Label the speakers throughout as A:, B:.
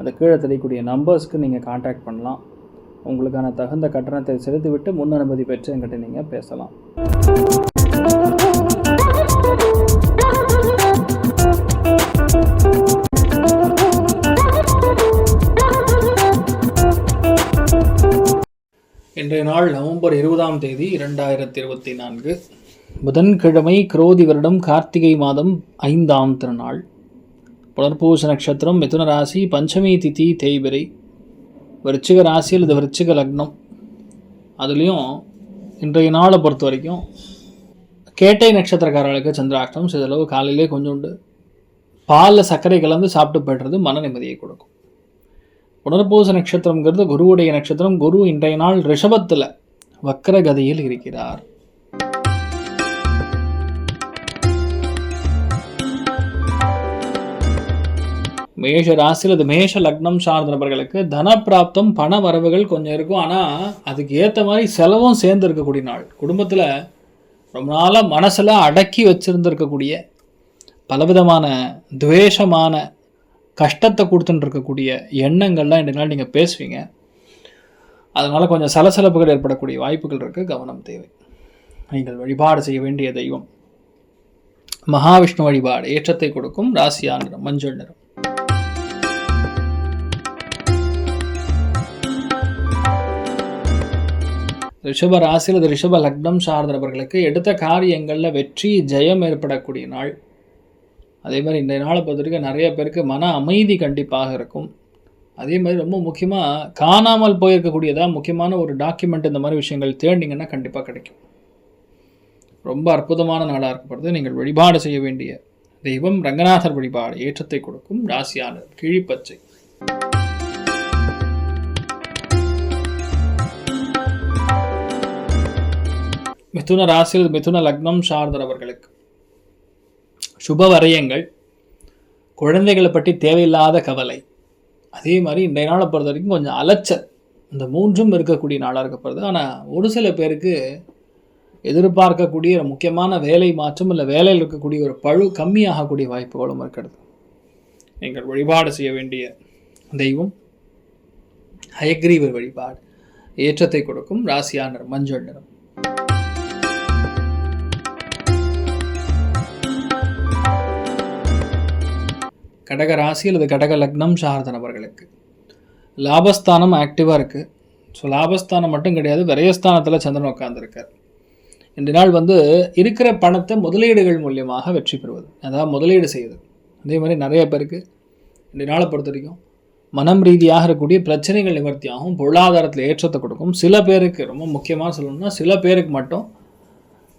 A: அந்த கீழே தெரியக்கூடிய நம்பர்ஸ்க்கு நீங்கள் காண்டாக்ட் பண்ணலாம். உங்களுக்கான தகுந்த கட்டணத்தை செலுத்திவிட்டு முன் அனுமதி பெற்று என்கிட்ட நீங்கள் பேசலாம். இன்றைய நாள் நவம்பர் இருபதாம் தேதி இரண்டாயிரத்தி இருபத்தி நான்கு. புதன்கிழமை குரோதி வருடம் கார்த்திகை மாதம் ஐந்தாம் திருநாள். புனர்பூச நட்சத்திரம் மிதுன ராசி பஞ்சமி திதி தேய்பிரை. விருச்சிக ராசி அல்லது விருச்சிக லக்னம். அதுலேயும் இன்றைய நாளை பொறுத்த வரைக்கும் கேட்டை நட்சத்திரக்காரர்களுக்கு சந்திராஷ்டம் சிறிதளவு காலையிலே கொஞ்சோண்டு பாலில் சர்க்கரை கலந்து சாப்பிட்டு போய்டுறது மன நிம்மதியை கொடுக்கும். புனர்பூச நட்சத்திரங்கிறது குருவுடைய நட்சத்திரம். குரு இன்றைய நாள் ரிஷபத்தில் வக்கரகதியில் இருக்கிறார். மேஷ ராசியில் அது மேஷ லக்னம் சார்ந்த நபர்களுக்கு தனப்பிராப்தம் பண வரவுகள் கொஞ்சம் இருக்கும். ஆனால் அதுக்கு ஏற்ற மாதிரி செலவும் சேர்ந்து இருக்கக்கூடிய நாள். குடும்பத்தில் ரொம்ப நாளாக மனசில் அடக்கி வச்சுருந்துருக்கக்கூடிய பலவிதமான துவேஷமான கஷ்டத்தை கொடுத்துட்டு இருக்கக்கூடிய எண்ணங்கள்லாம் இந்த நாள் நீங்கள் பேசுவீங்க. அதனால் கொஞ்சம் சலசலப்புகள் ஏற்படக்கூடிய வாய்ப்புகள் இருக்குது கவனம் தேவை. நீங்கள் வழிபாடு செய்ய வேண்டிய தெய்வம். மகாவிஷ்ணு வழிபாடு ஏற்றத்தை கொடுக்கும். ராசியான நிறம் மஞ்சள் நிறம். ரிஷப ராசி அல்லது ரிஷப லக்னம் சார்ந்த நபர்களுக்கு எடுத்த காரியங்களில் வெற்றி ஜெயம் ஏற்படக்கூடிய நாள். அதே மாதிரி இந்த நாளை பொறுத்தவரைக்கும் நிறைய பேருக்கு மன அமைதி கண்டிப்பாக இருக்கும். அதே மாதிரி ரொம்ப முக்கியமாக காணாமல் போயிருக்கக்கூடியதாக முக்கியமான ஒரு டாக்குமெண்ட் இந்த மாதிரி விஷயங்கள் தேடினீங்கன்னா கண்டிப்பாக கிடைக்கும். ரொம்ப அற்புதமான நாளாக இருக்கப்படுது. நீங்கள் வழிபாடு செய்ய வேண்டிய தெய்வம் ரங்கநாதர் வழிபாடு ஏற்றத்தை கொடுக்கும். ராசியானர் கிழிப்பச்சை. மிதுன ராசியில் மிதுன லக்னம் சார்ந்தவர்களுக்கு சுப வரையங்கள் குழந்தைகளை பற்றி தேவையில்லாத கவலை. அதே மாதிரி இன்றைய நாளை பொறுத்த வரைக்கும் கொஞ்சம் அலைச்சல். இந்த மூன்றும் இருக்கக்கூடிய நாளாக இருக்கப்படுது ஆனால் ஒரு சில பேருக்கு எதிர்பார்க்கக்கூடிய ஒரு முக்கியமான வேலை மாற்றம் இல்லை வேலையில் இருக்கக்கூடிய ஒரு பழு கம்மியாகக்கூடிய வாய்ப்புகளும் இருக்கிறது. நீங்கள் வழிபாடு செய்ய வேண்டிய தெய்வம் ஹயக்ரீவர் வழிபாடு ஏற்றத்தை கொடுக்கும் ராசியானர் மஞ்சள் நிறம். கடக ராசி அல்லது கடக லக்னம் சார்ந்த நபர்களுக்கு. லாபஸ்தானம் ஆக்டிவாக இருக்குது ஸோ லாபஸ்தானம் மட்டும் கிடையாது விரயஸ்தானத்தில் சந்திரன் உட்காந்துருக்கார் இந்த நாள் வந்து இருக்கிற பணத்தை முதலீடுகள் மூலியமாக வெற்றி பெறுவது. அதாவது முதலீடு செய்யுது அதே மாதிரி நிறைய பேருக்கு இந்த நாளை பொறுத்த வரைக்கும் மனம் ரீதியாக இருக்கக்கூடிய பிரச்சனைகள் நிவர்த்தியாகும் பொருளாதாரத்தில் ஏற்றத்தை கொடுக்கும். சில பேருக்கு ரொம்ப முக்கியமாக சொல்லணும்னா சில பேருக்கு மட்டும்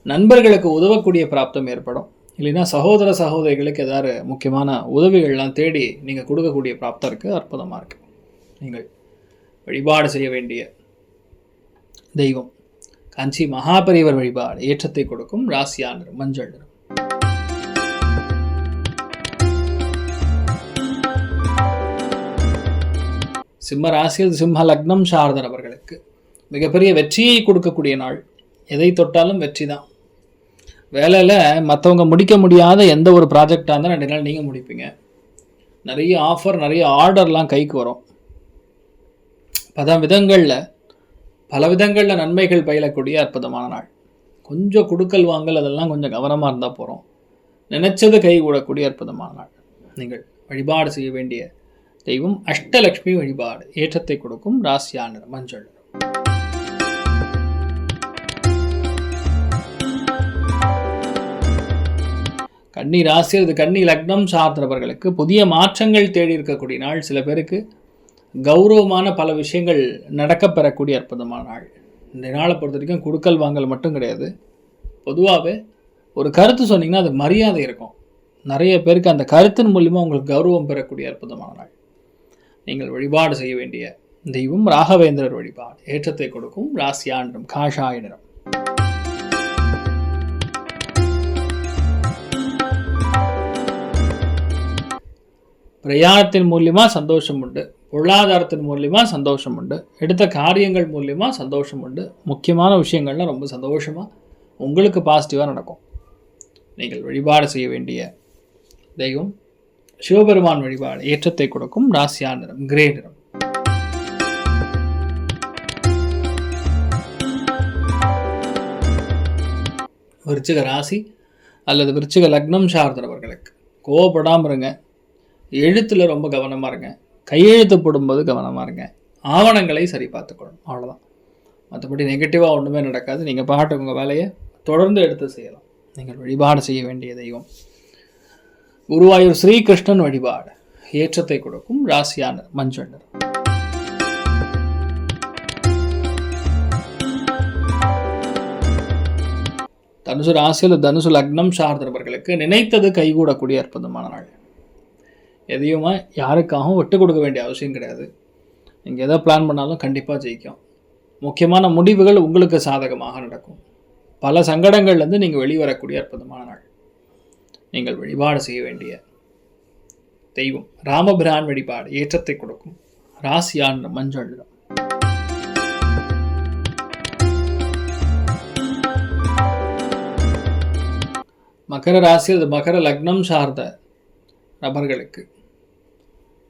A: நண்பர்களுக்கு உதவக்கூடிய பிராப்தம் ஏற்படும். இல்லைன்னா சகோதர சகோதரிகளுக்கு ஏதாவது முக்கியமான உதவிகள்லாம் தேடி நீங்கள் கொடுக்கக்கூடிய பிராப்தம் இருக்குது அற்புதமாக இருக்குது நீங்கள் வழிபாடு செய்ய வேண்டிய தெய்வம். காஞ்சி மகாபரிவர் வழிபாடு ஏற்றத்தை கொடுக்கும் ராசியானர் மஞ்சள் நிறம். சிம்ம ராசியில் சிம்ம லக்னம் சார்ந்த நபர்களுக்கு மிகப்பெரிய வெற்றியை கொடுக்கக்கூடிய நாள். எதை தொட்டாலும் வெற்றி தான் வேலையில் மற்றவங்க முடிக்க முடியாத எந்த ஒரு ப்ராஜெக்டாக இருந்தாலும் ரெண்டு நாள் நீங்கள் முடிப்பீங்க. நிறைய ஆஃபர் நிறைய ஆர்டர்லாம் கைக்கு வரும். பல விதங்களில் பல விதங்களில் நன்மைகள் பயிலக்கூடிய அற்புதமான நாள். கொஞ்சம் கொடுக்கல் வாங்கல் அதெல்லாம் கொஞ்சம் கவனமாக இருந்தால் போகிறோம் நினச்சது கை கூடக்கூடிய அற்புதமான நாள். நீங்கள் வழிபாடு செய்ய வேண்டிய தெய்வம் அஷ்டலக்ஷ்மி வழிபாடு. ஏற்றத்தை கொடுக்கும் ராசியானர் மஞ்சள். கன்னி ராசி அல்லது கன்னி லக்னம் சார்ந்தவர்களுக்கு புதிய மாற்றங்கள் தேடி இருக்கக்கூடிய நாள் சில பேருக்கு. கௌரவமான பல விஷயங்கள் நடக்கப்பெறக்கூடிய அற்புதமான நாள். இந்த நாளை பொறுத்த வரைக்கும் கொடுக்கல் வாங்கல் மட்டும் கிடையாது. பொதுவாகவே ஒரு கருத்து சொன்னிங்கன்னா அது மரியாதை இருக்கும். நிறைய பேருக்கு அந்த கருத்தின் மூலிமா உங்களுக்கு கௌரவம் பெறக்கூடிய அற்புதமான நாள். நீங்கள் வழிபாடு செய்ய வேண்டிய தெய்வம் ராகவேந்திரர் வழிபாடு. ஏற்றத்தை கொடுக்கும் ராசியா நிறம் காஷாய நிறம் பிரயாணத்தின் மூலியமாக சந்தோஷம் உண்டு. பொருளாதாரத்தின் மூலியமாக சந்தோஷம் உண்டு. எடுத்த காரியங்கள் மூலியமாக சந்தோஷம் உண்டு. முக்கியமான விஷயங்கள்லாம் ரொம்ப சந்தோஷமாக உங்களுக்கு பாசிட்டிவாக நடக்கும். நீங்கள் வழிபாடு செய்ய வேண்டிய தெய்வம் சிவபெருமான் வழிபாடு ஏற்றத்தை கொடுக்கும் ராசியா நிறம் கிரே நிறம். விருச்சிக ராசி அல்லது விருச்சிக லக்னம் சார்ந்தவர்களுக்கு கோவப்படாமல் இருங்க. எழுத்தில் ரொம்ப கவனமாக இருங்க. கையெழுத்து போடும்போது கவனமாக இருங்க. ஆவணங்களை சரி பார்த்துக்கணும் அவ்வளோதான் மற்றபடி நெகட்டிவாக ஒன்றுமே நடக்காது. நீங்கள் பாட்டு உங்கள் வேலையை தொடர்ந்து எடுத்து செய்யலாம். நீங்கள் வழிபாடு செய்ய வேண்டிய தெய்வம். குருவாயூர் ஸ்ரீகிருஷ்ணன் வழிபாடு. ஏற்றத்தை கொடுக்கும் ராசியான மஞ்சண்டர் தனுசு ராசியில் தனுசு லக்னம் சார்ந்தவர்களுக்கு நினைத்தது கைகூடக்கூடிய அற்புதமான நாள். எதையுமே யாருக்காகவும் விட்டு கொடுக்க வேண்டிய அவசியம் கிடையாது. நீங்கள் எதை பிளான் பண்ணாலும் கண்டிப்பாக ஜெயிக்கும். முக்கியமான முடிவுகள் உங்களுக்கு சாதகமாக நடக்கும். பல சங்கடங்கள்லேருந்து நீங்கள் வெளிவரக்கூடிய அற்புதமான நாள். நீங்கள் வழிபாடு செய்ய வேண்டிய தெய்வம் ராமபிரான் வழிபாடு ஏற்றத்தை கொடுக்கும். ராசியான் மஞ்சள். நிறம். மகர ராசி அது மகர லக்னம் சார்ந்த நபர்களுக்கு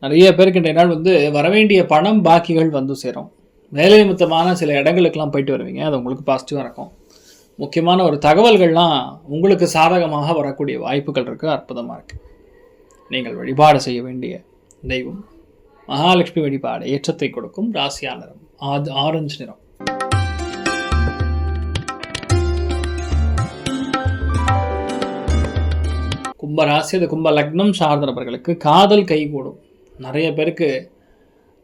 A: நிறைய பேருக்கு இன்றைய நாள் வந்து வரவேண்டிய பணம் பாக்கிகள் வந்து சேரும். வேலை நிமித்தமான சில இடங்களுக்கெல்லாம் போயிட்டு வருவீங்க. அது உங்களுக்கு பாசிட்டிவாக இருக்கும். முக்கியமான ஒரு தகவல்கள்லாம் உங்களுக்கு சாதகமாக வரக்கூடிய வாய்ப்புகள் இருக்குது அற்புதமாக இருக்குது நீங்கள் வழிபாடு செய்ய வேண்டிய தெய்வம். மகாலட்சுமி வழிபாடு ஏற்றத்தை கொடுக்கும் ராசியா நிறம். ஆது ஆரஞ்சு நிறம். கும்ப ராசி அது கும்ப லக்னம் சார்ந்தவர்களுக்கு காதல் கைகூடும். நிறைய பேருக்கு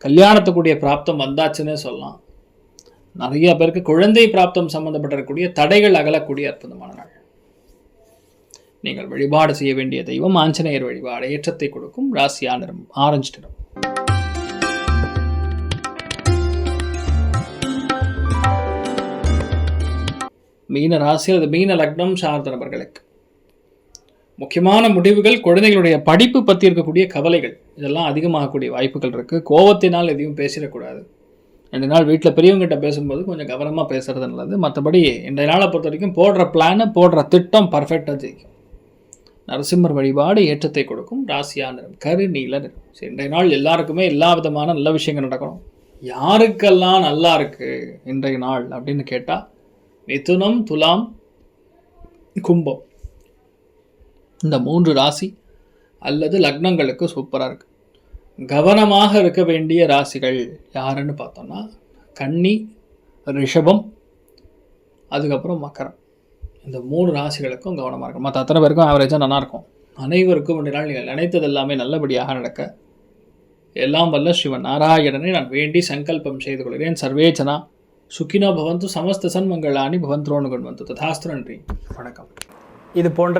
A: கல்யாணத்துக்குரிய பிராப்தம் வந்தாச்சுன்னே சொல்லலாம். நிறைய பேருக்கு குழந்தை பிராப்தம் சம்மந்தப்பட்டிருக்கக்கூடிய தடைகள் அகலக்கூடிய அற்புதமான நாள். நீங்கள் வழிபாடு செய்ய வேண்டிய தெய்வம் ஆஞ்சநேயர் வழிபாடு. ஏற்றத்தை கொடுக்கும் ராசியா நிறம் ஆரஞ்சு நிறம். மீன ராசி மீன லக்னம் சார்ந்த நபர்களுக்கு முக்கியமான முடிவுகள் குழந்தைகளுடைய படிப்பு பற்றி இருக்கக்கூடிய கவலைகள். இதெல்லாம் அதிகமாகக்கூடிய வாய்ப்புகள் இருக்குது கோவத்தினால் எதையும் பேசிடக்கூடாது. ரெண்டு நாள் வீட்டில் பெரியவங்ககிட்ட பேசும்போது கொஞ்சம் கவனமாக பேசுறது நல்லது. மற்றபடி இன்றைய நாளை பொறுத்த வரைக்கும் போடுற பிளானை போடுற திட்டம் பர்ஃபெக்டாக ஜெயிக்கும். நரசிம்மர் வழிபாடு ஏற்றத்தை கொடுக்கும். ராசியான நிறம் கரு நீல நிறம். சரி இன்றைய நாள் எல்லாருக்குமே எல்லா விதமான நல்ல விஷயங்கள் நடக்கணும். யாருக்கெல்லாம் நல்லா இருக்குது இன்றைய நாள் அப்படின்னு கேட்டால் மிதுனம் துலாம் கும்பம். இந்த மூன்று ராசி அல்லது லக்னங்களுக்கு சூப்பராக இருக்குது கவனமாக இருக்க வேண்டிய ராசிகள் யாருன்னு பார்த்தோம்னா கன்னி ரிஷபம் அதுக்கப்புறம் மக்கரம் இந்த மூணு ராசிகளுக்கும் கவனமாக இருக்கும் மற்ற அத்தனை பேருக்கும் ஆவரேஜாக நல்லாயிருக்கும் அனைவருக்கும் இந்த நாள் நீங்கள் நினைத்தது எல்லாமே நல்லபடியாக நடக்க. எல்லாம் வல்ல சிவன். நாராயணனை நான் வேண்டி சங்கல்பம் செய்து கொள்கிறேன். சர்வேச்சனா சுக்கினோ பவந்து சமஸ்த சன்மங்களானி பவந்த்ரோனு கொண்டு வந்து ததாஸ்து நன்றி. வணக்கம்.
B: இது போன்ற